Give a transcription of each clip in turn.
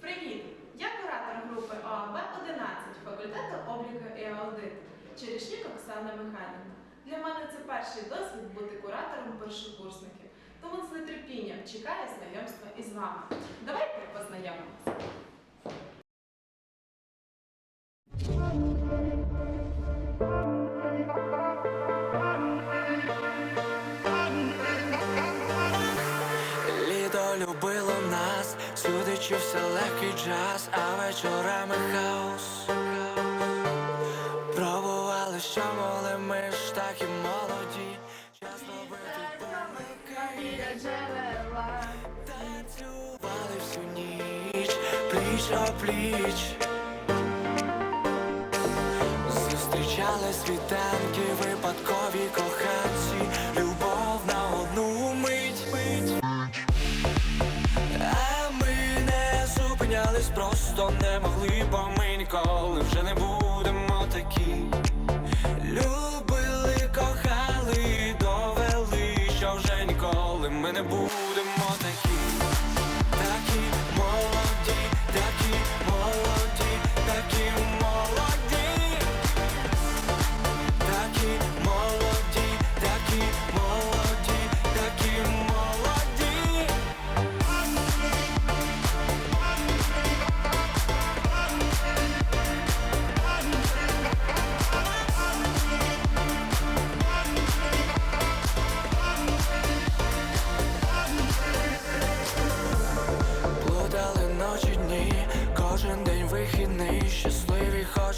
Привіт! Я куратор групи ОАБ 11 факультету обліку і аудиту Черешнюк Оксана Михайлівна. Для мене це перший досвід бути куратором першокурсників, тому з нетерпінням чекаю знайомства із вами. Давайте сюди легкий джаз, а вечорами хаос. Пробували, що моли ми ж і молоді. Час робити помилки. Танцювали всю ніч, пліч о пліч. Зустрічали світанки, випадкові коханці, просто не могли, бо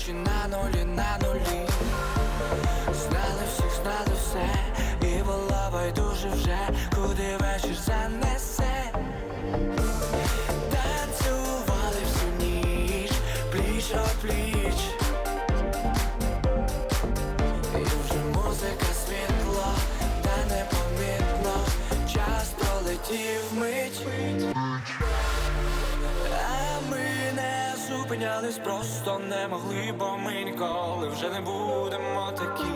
щасливі на нулі, на нулі. Знали всіх, знали все, і було байдуже вже, куди вечір занесе. Танцювали всю ніч, пліч о пліч. І вже музика світло, та непомітно, час пролетів мить. Зупинялись, просто не могли, бо ми ніколи вже не будемо такі.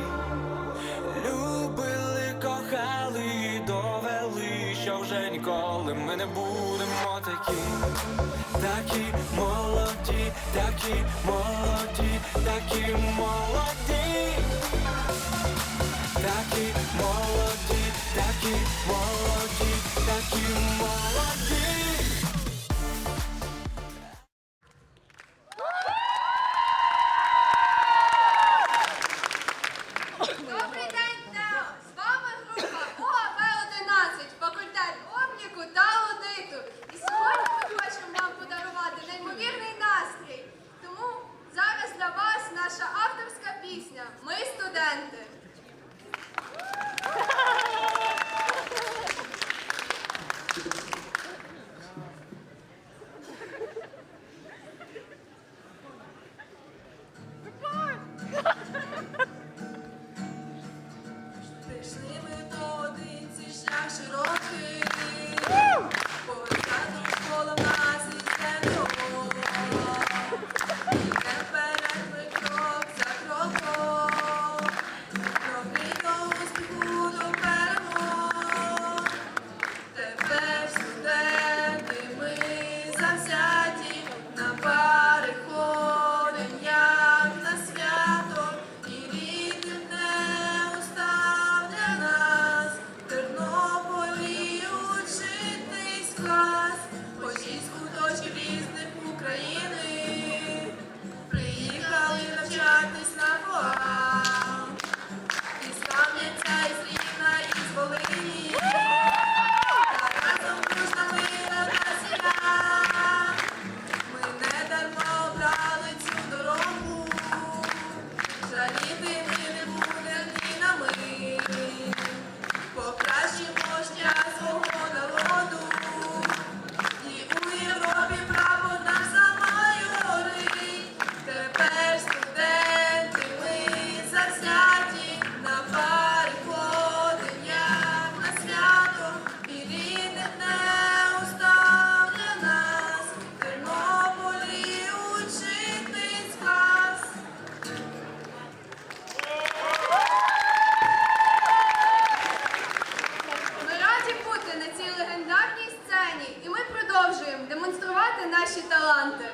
Любили, кохали, довели, що вже ніколи ми не будемо такі. Такі молоді, такі молоді, такі молоді. Такі молоді, такі молоді, ринку та аудиту. І сьогодні ми хочемо вам подарувати неймовірний настрій. Тому зараз для вас наша авторська пісня Ми студенти. наші таланти.